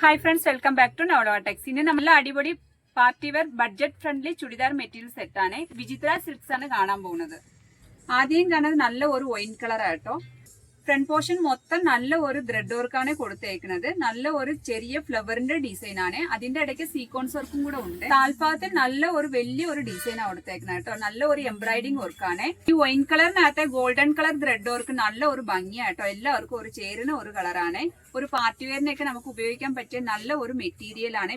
Hi friends welcome back to Navalotex ഇനി നമ്മൾ അടിപൊളി party wear budget friendly churidar material set ആണ്. Vichitra silks ആണ് കാണാൻ പോകുന്നത്. ആദ്യം കാണുന്നത് നല്ല ഒരു വൈൻ കളർ ആട്ടോ ഫ്രണ്ട് പോർഷൻ മൊത്തം നല്ല ഒരു ത്രെഡ് വർക്കാണ് കൊടുത്തേക്കുന്നത് നല്ല ഒരു ചെറിയ ഫ്ലവറിന്റെ ഡിസൈൻ ആണ്. അതിന്റെ ഇടയ്ക്ക് സീക്വൻസ് വർക്കും കൂടെ ഉണ്ട്. താൽഭാഗത്തിൽ നല്ല ഒരു വലിയ ഒരു ഡിസൈൻ ആണ് കൊടുത്തേക്കുന്നത് കേട്ടോ. നല്ല ഒരു എംബ്രോയിഡിംഗ് വർക്കാണ് ഈ വൈൻ കളറിനകത്തെ ഗോൾഡൻ കളർ ത്രെഡ് വർക്ക് നല്ല ഒരു ഭംഗിയാട്ടോ എല്ലാവർക്കും ഒരു ചേരുന്ന ഒരു കളറാണ് ഒരു പാർട്ടി വെയറിനൊക്കെ നമുക്ക് ഉപയോഗിക്കാൻ പറ്റിയ നല്ല ഒരു മെറ്റീരിയൽ ആണ്.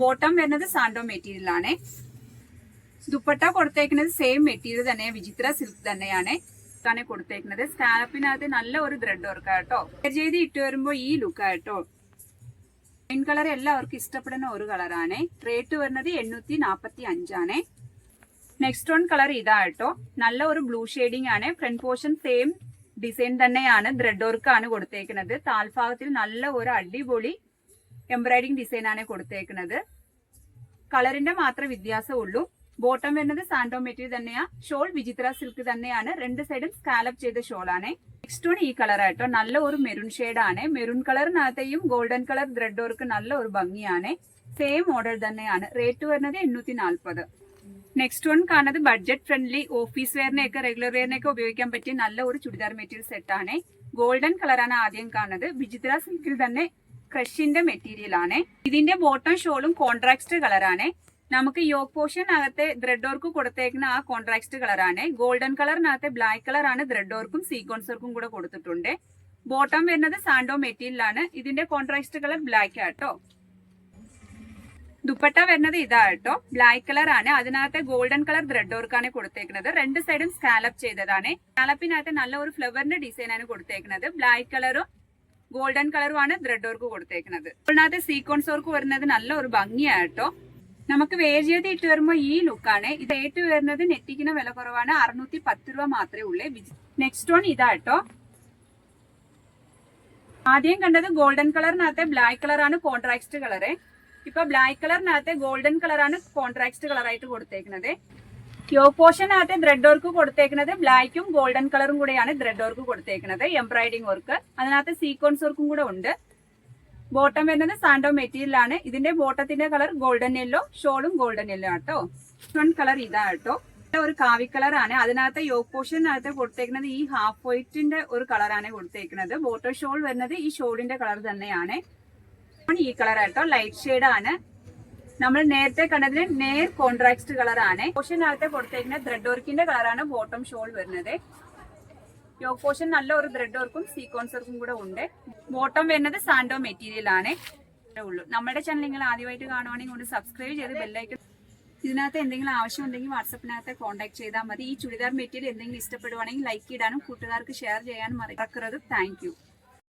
ബോട്ടം വരുന്നത് സാൻഡോ മെറ്റീരിയൽ ആണ്. ദുപ്പട്ട കൊടുത്തേക്കുന്നത് സെയിം മെറ്റീരിയൽ തന്നെയാണ് വിചിത്ര സിൽക്ക് തന്നെയാണ്. ആണ് കൊടുത്തേക്കുന്നത്. സ്കാലപ്പിനകത്ത് നല്ല ഒരു ത്രെഡ് വർക്ക് കേട്ടോ. ചെയ്ത് ഇട്ട് വരുമ്പോൾ ഈ ലുക്ക് കേട്ടോ. മെയിൻ കളർ എല്ലാവർക്കും ഇഷ്ടപ്പെടുന്ന ഒരു കളറാണ് റേറ്റ് വരുന്നത് എണ്ണൂറ്റി നാപ്പത്തി അഞ്ചാണ് നെക്സ്റ്റ് വൺ കളർ ഇതാ കേട്ടോ. നല്ല ഒരു ബ്ലൂ ഷെയ്ഡിംഗ് ആണ്. ഫ്രണ്ട് പോർഷൻ സെയിം ഡിസൈൻ തന്നെയാണ് ത്രെഡ് വർക്ക് ആണ് കൊടുത്തേക്കുന്നത്. താൽഭാഗത്തിൽ നല്ല ഒരു അടിപൊളി എംബ്രോയിഡിംഗ് ആണ് കൊടുത്തേക്കുന്നത്. കളറിന്റെ മാത്രമേ വ്യത്യാസമുള്ളൂ. ബോട്ടം വരുന്നത് സാൻഡോ മെറ്റീരിയൽ തന്നെയാ. ഷോൾ വിചിത്ര സിൽക്ക് തന്നെയാണ്. രണ്ട് സൈഡും സ്കാലപ്പ് ചെയ്ത ഷോൾ ആണ്. നെക്സ്റ്റ് വൺ ഈ കളർ ആയിട്ടോ നല്ല ഒരു മെറൂൺ ആണ്. മെറൂൺ കളറിനകത്തെയും ഗോൾഡൻ കളർ ത്രെഡ് വർക്ക് നല്ല ഒരു ഭംഗിയാണ്. സെയിം മോഡൽ തന്നെയാണ്. റേറ്റ് വരുന്നത് എണ്ണൂറ്റി നാൽപ്പത് നെക്സ്റ്റ് വൺ കാണുന്നത് ബഡ്ജറ്റ് ഫ്രണ്ട്ലി ഓഫീസ് വെയറിനെയൊക്കെ റെഗുലർ വെയറിനെയൊക്കെ ഉപയോഗിക്കാൻ പറ്റിയ നല്ല ഒരു ചുരിദാർ മെറ്റീരിയൽ സെറ്റ് ആണ്. ഗോൾഡൻ കളറാണ് ആദ്യം കാണുന്നത്. വിചിത്ര സിൽക്കിൽ തന്നെ ക്രഷിന്റെ മെറ്റീരിയൽ ആണ്. ഇതിന്റെ ബോട്ടം ഷോളും കോൺട്രാക്സ്റ്റ് കളറാണ് നമുക്ക് യോഗ് പോർഷൻ അകത്തെ ത്രെഡ് വർക്ക് കൊടുത്തേക്കുന്ന ആ കോൺട്രാക്സ്റ്റ് കളറാണ് ഗോൾഡൻ കളറിനകത്തെ ബ്ലാക്ക് കളറാണ് ത്രെഡ് വർക്കും സീക്വൻസ് വർക്കും കൂടെ കൊടുത്തിട്ടുണ്ട്. ബോട്ടം വരുന്നത് സാൻഡോ മെറ്റീരിയലാണ് ഇതിന്റെ കോൺട്രാക്സ്റ്റ് കളർ ബ്ലാക്ക് ആട്ടോ. ദുപ്പട്ട വരുന്നത് ഇതാ കേട്ടോ. ബ്ലാക്ക് കളർ ആണ്. അതിനകത്ത് ഗോൾഡൻ കളർ ത്രെഡ് വർക്കാണ് കൊടുത്തേക്കുന്നത്. രണ്ട് സൈഡും സ്കാലപ്പ് ചെയ്തതാണ്. സ്കാലപ്പിനകത്ത് നല്ല ഒരു ഫ്ലവറിന്റെ ഡിസൈൻ ആണ് കൊടുത്തേക്കുന്നത്. ബ്ലാക്ക് കളറും ഗോൾഡൻ കളറുമാണ് ത്രെഡ് വർക്ക് കൊടുത്തേക്കുന്നത്. ഇതിനകത്ത് സീക്വൻസ് വർക്ക് വരുന്നത് നല്ല ഒരു ഭംഗിയാട്ടോ നമുക്ക് വേജിയത് ഇട്ട് വരുമ്പോൾ ഈ ലുക്കാണ് ഇത് റേറ്റ് വരുന്നത് നെറ്റിക്കുന്ന വില കുറവാണ്. അറുന്നൂറ്റി പത്ത് രൂപ മാത്രമേ ഉള്ളൂ. നെക്സ്റ്റ് വൺ ഇതാട്ടോ ആദ്യം കണ്ടത് ഗോൾഡൻ കളറിനകത്തെ ബ്ലാക്ക് കളറാണ് കോൺട്രാക്സ്റ്റ് കളറ് ഇപ്പൊ ബ്ലാക്ക് കളറിനകത്തെ ഗോൾഡൻ കളറാണ് കോൺട്രാക്സ്റ്റ് കളറായിട്ട് കൊടുത്തേക്കുന്നത്. ക്യോ പോർഷനകത്തെ ത്രെഡ് വർക്ക് കൊടുത്തേക്കുന്നത് ബ്ലാക്കും ഗോൾഡൻ കളറും കൂടെയാണ് ത്രെഡ് വർക്ക് കൊടുത്തേക്കുന്നത് എംബ്രോയിഡിംഗ് വർക്ക് അതിനകത്ത് സീക്വൻസ് വർക്കും കൂടെ ഉണ്ട്. ബോട്ടം വരുന്നത് സാൻഡോ മെറ്റീരിയൽ ആണ് ഇതിന്റെ ബോട്ടത്തിന്റെ കളർ ഗോൾഡൻ യെല്ലോ ഷോളും ഗോൾഡൻ യെല്ലോ ആട്ടോ. വൺ കളർ ഇതാ കേട്ടോ ഒരു കാവി കളർ ആണ്. അതിനകത്ത് യോ പോർഷനകത്ത് കൊടുത്തേക്കുന്നത് ഈ ഹാഫ് വൈറ്റിന്റെ ഒരു കളറാണ് കൊടുത്തേക്കുന്നത്. ബോട്ടം ഷോൾ വരുന്നത് ഈ ഷോളിന്റെ കളർ തന്നെയാണ്. ഈ കളർ ആട്ടോ. ലൈറ്റ് ഷെയ്ഡ് ആണ്. നമ്മൾ നേരത്തെ കണ്ടതിന് നേർ കോൺട്രാക്സ്റ്റ് കളറാണ് പോർഷനകത്ത് കൊടുത്തേക്കുന്ന ത്രെഡ് വർക്കിന്റെ കളറാണ് ബോട്ടം ഷോൾ വരുന്നത്. യോ പോർഷൻ നല്ല ഒരു ത്രെഡ് വർക്കും സീക്വൻസ് വർക്കും കൂടെ ഉണ്ട്. ബോട്ടം വരുന്നത് സാൻഡോ മെറ്റീരിയൽ ആണ്. ഉള്ളൂ. നമ്മുടെ ചാനൽ നിങ്ങൾ ആദ്യമായിട്ട് കാണുവാണെങ്കിൽ ഒന്ന് സബ്സ്ക്രൈബ് ചെയ്ത് ബെല്ലൈക്കൺ ഇതിനകത്ത് എന്തെങ്കിലും ആവശ്യം ഉണ്ടെങ്കിൽ വാട്സപ്പിനകത്ത് കോൺടാക്ട് ചെയ്താൽ മതി. ഈ ചുരിദാർ മെറ്റീരിയൽ എന്തെങ്കിലും ഇഷ്ടപ്പെടുവാണെങ്കിൽ ലൈക്ക് ഇടാനും കൂട്ടുകാർക്ക് ഷെയർ ചെയ്യാനും മറക്കരുത്. താങ്ക്